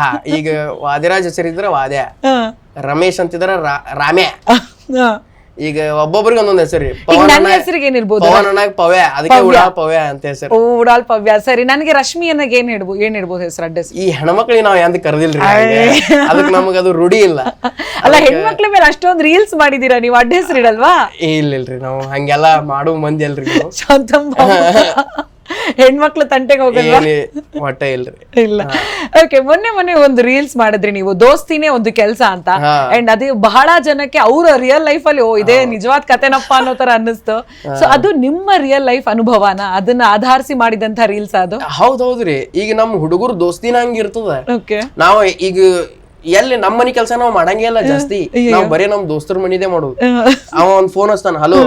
ಹಾ ಈಗ ವಾದಿರಾಜ್ ಹೆಸರಿದ್ರ ವಾದ್ಯ. ರಮೇಶ್ ಅಂತಿದ್ರ ರಾಮೆ ರಾಮ್ಯ. ಈಗ ಒಬ್ಬೊಬ್ರಿಗೆ ಒಂದೊಂದು ಹೆಸರು. ನನ್ನ ಹೆಸರಿಗೆ ಏನಿರ್ಬೋದು ಪವನ್ ಅಣ್ಣಗ್ ಪವ್ಯ. ಅದಕ್ಕೆ ಉಡಾಲ್ ಪವ್ಯ ಅಂತ ಹೆಸರು. ಓ ಉಡಾಲ್ ಪವ್ಯ. ಸರಿ ನನಗೆ ರಶ್ಮಿ ಅನ್ನಗ ಏನ್ ಹೇಳ್ಬೋದು ಏನ್ ಹೇಳ್ಬೋದು ಹೆಸರು ಅಡ್ಡ ಈ ಹೆಣ್ಮಕ್ಳಿಗೆ ನಾವ್ ಎಂದ ಕರೆದಿಲ್ರಿ. ಅದಕ್ಕೆ ನಮಗ ಅದು ರೂಢಿ ಇಲ್ಲ. ಅಲ್ಲ ಹೆಣ್ಮಕ್ಳ ಮೇಲೆ ಅಷ್ಟೊಂದು ರೀಲ್ಸ್ ಮಾಡಿದೀರಾ? ನೀವು ಅಡ್ಡ ಹೆಸರು ಇಡಲ್ವಾ ಇಲ್ಲ ಇಲ್ರಿ ನಾವು ಹಂಗೆಲ್ಲ ಮಾಡುವ ಮಂದಿ ಅಲ್ರಿ ನಾವು. ಹೆಣ್ಮಕ್ಳ ತಂಟೆಗೆ ಹೋಗಲ್ವಾ? ಏನಿ ಹೊಟ್ಟೆ ಇಲ್ರಿ. ಇಲ್ಲ. ಓಕೆ ಮೊನ್ನೆ ಮೊನ್ನೆ ಒಂದು ರೀಲ್ಸ್ ಮಾಡಿದ್ರಿ ನೀವು ದೋಸ್ತಿನೇ ಒಂದು ಕೆಲಸ ಅಂತ. ಅಂಡ್ ಅದು ಬಹಳ ಜನಕ್ಕೆ ಅವರ ರಿಯಲ್ ಲೈಫ್ ಅಲ್ಲಿ ಓ ಇದೇ ನಿಜವಾದ ಕತೆನಪ್ಪ ಅನ್ನೋ ತರ ಅನ್ನಿಸ್ತು. ಸೊ ಅದು ನಿಮ್ಮ ರಿಯಲ್ ಲೈಫ್ ಅನುಭವನ? ಅದನ್ನ ಆಧರಿಸಿ ಮಾಡಿದಂತ ರೀಲ್ಸ್ ಅದು? ಹೌದ್ ಹೌದ್ರಿ ಈಗ ನಮ್ ಹುಡುಗರು ದೋಸ್ತಿನ ಹಂಗಿರ್ತದ ಓಕೆ ನಾವ್ ಈಗ ಎಲ್ಲಿ ನಮ್ ಮನಿ ಕೆಲ್ಸ ನಾವ್ ಮಾಡಂಗೇ ಇಲ್ಲ ಜಾಸ್ತಿ. ನಾವು ಬರೀ ನಮ್ ದೋಸ್ತರ ಮನಿದೇ ಮಾಡೋದು. ಅವ ಒಂದ್ ಫೋನ್ ಹಚ್ತಾನ ಹಲೋ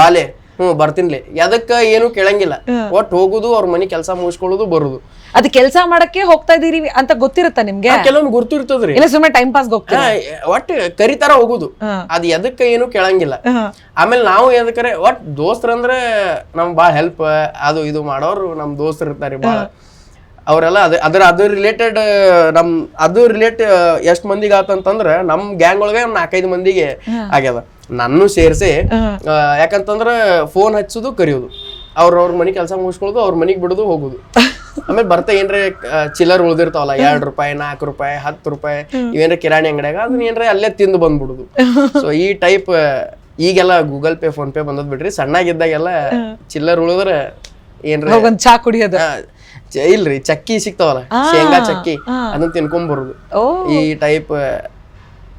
ಬಾಲೆ ಹ್ಮ್ ಬರ್ತೀನ್ಲಿ. ಎದಕ್ಕ ಏನು ಕೇಳಂಗಿಲ್ಲ. ಒಟ್ ಹೋಗುದು ಅವ್ರ ಮನಿ ಕೆಲಸ ಮುಗಿಸ್ಕೊಳ್ಳೋದು ಬರುದು. ಅದ್ ಕೆಲಸ ಮಾಡಕ್ಕೆ ಹೋಗ್ತಾ ಇದೀರಿ ಅಂತ ಗೊತ್ತಿರುತ್ತ ನಿಮ್ಗೆ? ಕೆಲವೊಂದು ಗುರ್ತು ಇರ್ತದ್ರಿ ಇಲ್ಲ ಸುಮ್ಮನೆ ಟೈಮ್ ಪಾಸ್ ಹೋಗ್ತಾ ಒಟ್ ಕರಿತಾರ ಹೋಗುದು. ಅದ್ ಎದಕ್ಕ ಏನು ಕೇಳಂಗಿಲ್ಲ. ಆಮೇಲೆ ನಾವು ಎದಕ್ಕರೆ ಒಟ್ ದೋಸ್ತ್ರಂದ್ರೆ ನಮ್ ಬಾಳ ಹೆಲ್ಪ್ ಅದು ಇದು ಮಾಡೋರು ನಮ್ ದೋಸ್ತರ್ ಇರ್ತಾರೆ ಬಾಳ. ಅವರೆಲ್ಲ ಅದ ಅದ್ರ ಅದು ರಿಲೇಟೆಡ್ ನಮ್ ಅದು ರಿಲೇಟ್ ಎಷ್ಟ್ ಮಂದಿಗೆ ಆತಂತಂದ್ರ ನಮ್ ಗ್ಯಾಂಗ್ ಒಳಗೆ ನಾಲ್ಕೈದು ಮಂದಿಗೆ ಆಗ್ಯದ. ನನ್ನೂ ಸೇರಿಸಿ ಯಾಕಂತಂದ್ರ ಫೋನ್ ಹಚ್ಚೋದು ಕರೆಯೋದು. ಅವ್ರ ಅವ್ರ ಮನೆ ಕೆಲಸ ಮುಗಿಸ್ಕೊಳ್ಳೋದು ಅವ್ರ ಮನೆಗೆ ಬಿಡೋದು ಹೋಗುದು. ಆಮೇಲೆ ಬರ್ತಾ ಏನ್ರ ಚಿಲ್ಲರ್ ಉಳ್ದಿರ್ತಾವಲ್ಲ ಎರಡ್ ರೂಪಾಯಿ ನಾಲ್ಕು ರೂಪಾಯಿ ಹತ್ತು ರೂಪಾಯಿ ಇವೇನ್ರ ಕಿರಾಣಿ ಅಂಗಡಿಯಾಗ ಅದನ್ನ ಏನ್ರ ಅಲ್ಲೇ ತಿಂದು ಬಂದ್ಬಿಡುದು. ಸೊ ಈ ಟೈಪ್ ಈಗೆಲ್ಲ ಗೂಗಲ್ ಪೇ ಫೋನ್ ಪೇ ಬಂದದ್ ಬಿಡ್ರಿ ಸಣ್ಣಾಗಿದ್ದಾಗೆಲ್ಲ ಚಿಲ್ಲರ್ ಉಳಿದ್ರ ಏನ್ರ ಚಾ ಕುಡಿಯೋದ. ಇಲ್ರಿ ಚಕ್ಕಿ ಸಿಗ್ತಾವಲ್ಲ ಶೇಂಗಾ ಚಕ್ಕಿ ಅದನ್ನ ತಿನ್ಕೊಂಡ್ ಬರುದು ಈ ಟೈಪ್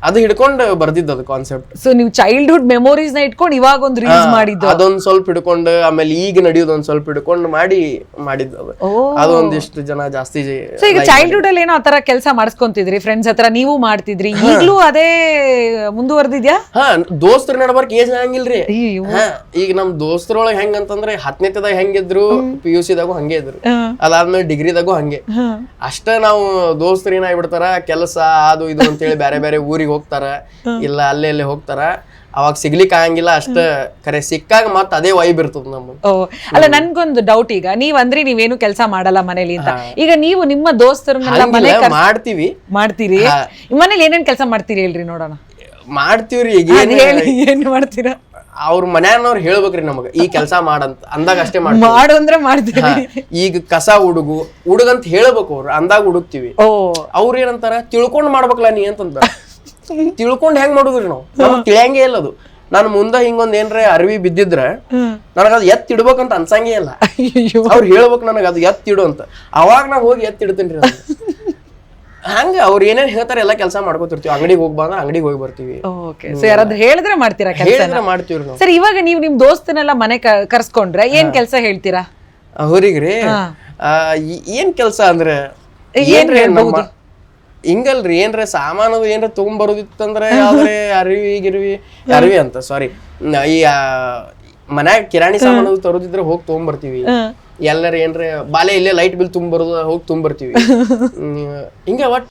ಅದು ಹಿಡ್ಕೊಂಡು ಬರ್ದಿದ್ದು ಅದು ಕಾನ್ಸೆಪ್ಟ್ ಸೊ ನೀವು ಚೈಲ್ಡ್ಹುಡ್ ಮೆಮೊರೀಸ್ನ ಇಟ್ಕೊಂಡು ಇವಾಗ ಒಂದು ರೀಲ್ಸ್ ಮಾಡಿದ್ದು. ಅದೊಂದ್ ಸ್ವಲ್ಪ ಹಿಡ್ಕೊಂಡು ಆಮೇಲೆ ಈಗ ನಡೆಯೋದು ಒಂದ್ ಸ್ವಲ್ಪ ಹಿಡ್ಕೊಂಡು ಮಾಡಿ ಮಾಡಿದ್ದು ಅದು. ಅದೊಂದಿಷ್ಟು ಜನ ಜಾಸ್ತಿ ಸೊ ಈಗ ಚೈಲ್ಡ್ಹುಡ್ ಅಲ್ಲಿ ಏನೋ ಆತರ ಕೆಲಸ ಮಾಡಿಸ್ಕೊಂತಿದ್ರಿ ಫ್ರೆಂಡ್ಸ್ ಹತ್ರ ನೀವು ಮಾಡ್ತಿದ್ರಿ ಈಗಲೂ ಅದೇ ಮುಂದುವರೆದಿದ್ಯಾ? ಹಾ ದೋಸ್ತರ ನಡ್ಬರ್ಕ್ ಏಜ್ ಹಂಗಿಲ್ರಿ ಈಗ ನಮ್ ದೋಸ್ತರೊಳಗ್ ಹೆಂಗ್ ಅಂತಂದ್ರೆ ಹತ್ತನೇತದಾಗ ಹೆಂಗಿದ್ರು ಪಿ ಯು ಸಿದಾಗೂ ಹಂಗೆ ಇದ್ರು. ಅದಾದ್ಮೇಲೆ ಡಿಗ್ರಿದಾಗೂ ಹಂಗೆ. ಅಷ್ಟ ನಾವು ದೋಸ್ತರು ಏನಾಗ್ಬಿಡ್ತಾರ ಕೆಲಸ ಅದು ಇದು ಅಂತೇಳಿ ಬೇರೆ ಬೇರೆ ಊರಿಗೆ ಹೋಗ್ತಾರ ಇಲ್ಲ ಅಲ್ಲೇ ಅಲ್ಲೇ ಹೋಗ್ತಾರ. ಅವಾಗ ಸಿಗ್ಲಿಕ್ಕೆ ಆಗಂಗಿಲ್ಲ ಅಷ್ಟ ಕರೆ ಸಿಕ್ಕಾಗ ಮತ್ತ ಅದೇ ವೈಬ್ ಇರ್ತದ ನಮ್ಗೆ ಓ ಅಲ್ಲ ನನ್ಗೊಂದು ಡೌಟ್ ಈಗ. ನೀವ್ ಅಂದ್ರಿ ನೀವೇನು ಕೆಲಸ ಮಾಡಲ್ಲ ಮನೇಲಿ ಅಂತ. ಈಗ ನೀವು ನಿಮ್ಮ ದೋಸ್ತರನ್ನೆಲ್ಲ ಮನೆ ಮಾಡ್ತೀವಿ. ಮಾಡ್ತೀರಿ? ಮನೇಲಿ ಏನೇನ್ ಕೆಲಸ ಮಾಡ್ತೀರಿ ಹೇಳ್ರಿ ನೋಡೋಣ. ಮಾಡ್ತೀವ್ರಿ ಈಗ ಏನ್ ಹೇಳಿ ಏನ್ ಮಾಡ್ತೀರಾ? ಅವ್ರ ಮನ್ಯಾನವ್ರು ಹೇಳ್ಬೇಕ್ರಿ ನಮಗ ಈ ಕೆಲಸ ಮಾಡಂತ ಅಂದಾಗ ಅಷ್ಟೇ ಮಾಡ್ತೀವಿ. ಮಾಡು ಅಂದ್ರೆ ಮಾಡ್ತೀವಿ ಈಗ ಕಸ ಹುಡುಗು ಹುಡುಗಂತ ಹೇಳ್ಬೇಕು ಅವ್ರು ಅಂದಾಗ ಹುಡುಕ್ತಿವಿ ಓ. ಅವ್ರ ಏನಂತಾರ ತಿಳ್ಕೊಂಡ್ ಮಾಡ್ಬೇಕಲ್ಲ ನೀ ಅಂತಂದ. ತಿಳ್ಕೊಂಡ್ ಹೆಂಗ್ ಮಾಡುದ್ರಿ ನಾವು? ನಮಗ್ ತಿಳಿಯಂಗೇ ಇಲ್ಲ ಅದು. ನಾನು ಮುಂದ ಹಿಂಗೊಂದ್ ಏನ್ರ ಅರಿವಿ ಬಿದ್ದಿದ್ರ ನನಗ ಅದ್ ಎತ್ ಇಡ್ಬೇಕಂತ ಅನ್ಸಂಗೇ ಇಲ್ಲ. ಅವ್ರ ಹೇಳ್ಬೇಕು ನನಗ ಅದ್ ಎತ್ ಇಡು ಅಂತ. ಅವಾಗ ನಾ ಹೋಗಿ ಎತ್ ಇಡ್ತೇನ್ರಿ. ಹಂಗ ಅವ್ರ ಏನೇನ್ ಹೇಳ್ತಾರೆ ಎಲ್ಲಾ ಕೆಲಸ ಮಾಡ್ಕೊತಿರ್ತೀವಿ. ಅಂಗಡಿಗೆ ಹೋಗ್ಬಾ ಅಂದ್ರೆ ಅಂಗಡಿಗೆ ಹೋಗಿ ಬರ್ತೀವಿ. ಓಕೆ. ಸೊ ಯಾರಾದ್ರೂ ಹೇಳಿದ್ರೆ ಮಾಡ್ತೀರಾ ಕೆಲಸ ಹೇಳಿದ್ರೆ ನಾವು. ಸರ್ ಇವಾಗ ನೀವು ನಿಮ್ ದೋಸ್ತನೆಲ್ಲ ಮನೆ ಕರ್ಸ್ಕೊಂಡ್ರೆ ಏನ್ ಕೆಲಸ ಹೇಳ್ತೀರಾ? ಅವ್ರಿಗ್ರಿ ಆ, ಈ- ಏನ್ ಕೆಲ್ಸ ಅಂದ್ರೆ ಏನ್ ಏನ್ರಿ ಹೇಳ್ಬಹುದು? ಹಿಂಗಲ್ರಿ ಏನ್ರ ಸಾಮಾನದು ಏನ್ರ ತಗೊಂಬರೋದಿತ್ತಂದ್ರೆ ಯಾವ್ದ್ರೆ ಅರಿವಿ ಗಿರಿವಿ ಅರಿವಿ ಅಂತ ಸಾರಿ ಈ ಮನ್ಯಾಗ ಕಿರಾಣಿ ಸಾಮಾನು ತರೋದಿದ್ರೆ ಹೋಗಿ ತಗೊಂಬರ್ತೀವಿ. ಎಲ್ಲರ ಏನ್ರ ಬಾಲೆ ಇಲ್ಲೇ ಲೈಟ್ ಬಿಲ್ ತುಂಬರೋದು ಹೋಗಿ ತುಂಬರ್ತೀವಿ ಬರ್ತೀವಿ ಹಿಂಗ ಒಟ್